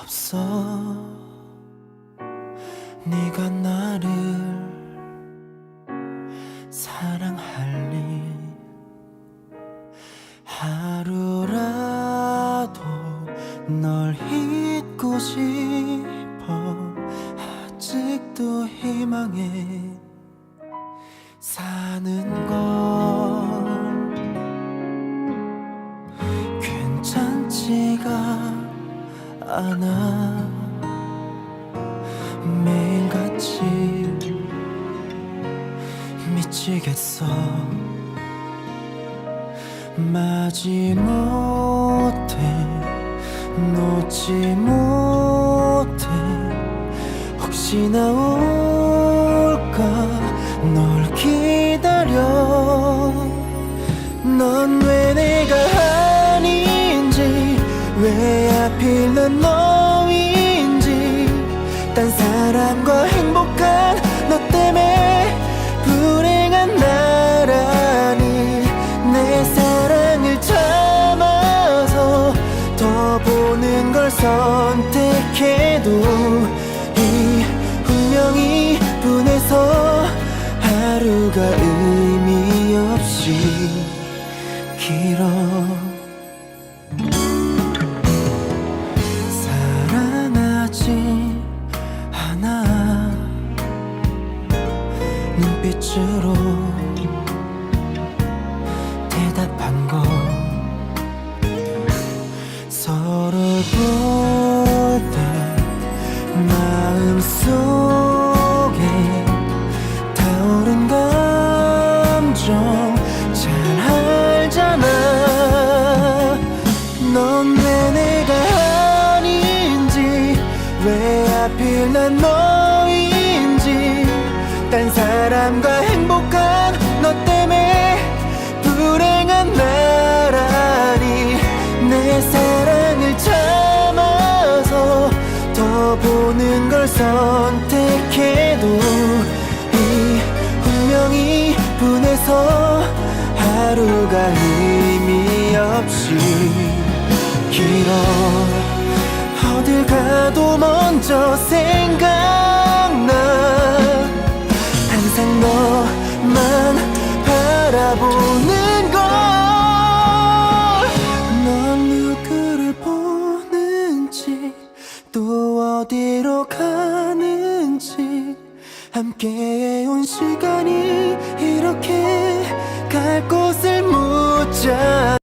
없어. 네가 나를 사랑할리 하루라도 널 잊고 싶어. 아직도 희망해 사는 걸 않아. 매일같이 미치겠어. 마지 못해 놓지 못해. 혹시나 올까? 널 기다려. 넌왜 선택해도 이 운명이 분해서 하루가 의미 없이 길어 왜 하필 난 너인지. 딴 사람과 행복한 너 때문에 불행한 나라니. 내 사랑을 참아서 더 보는 걸 선택해도 이 운명이 분해서 하루가 의미 없이 길어 가도 먼저 생각나. 항상 너만 바라보는 걸넌 누구를 보는지 또 어디로 가는지. 함께 해온 시간이 이렇게 갈 곳을 묻자.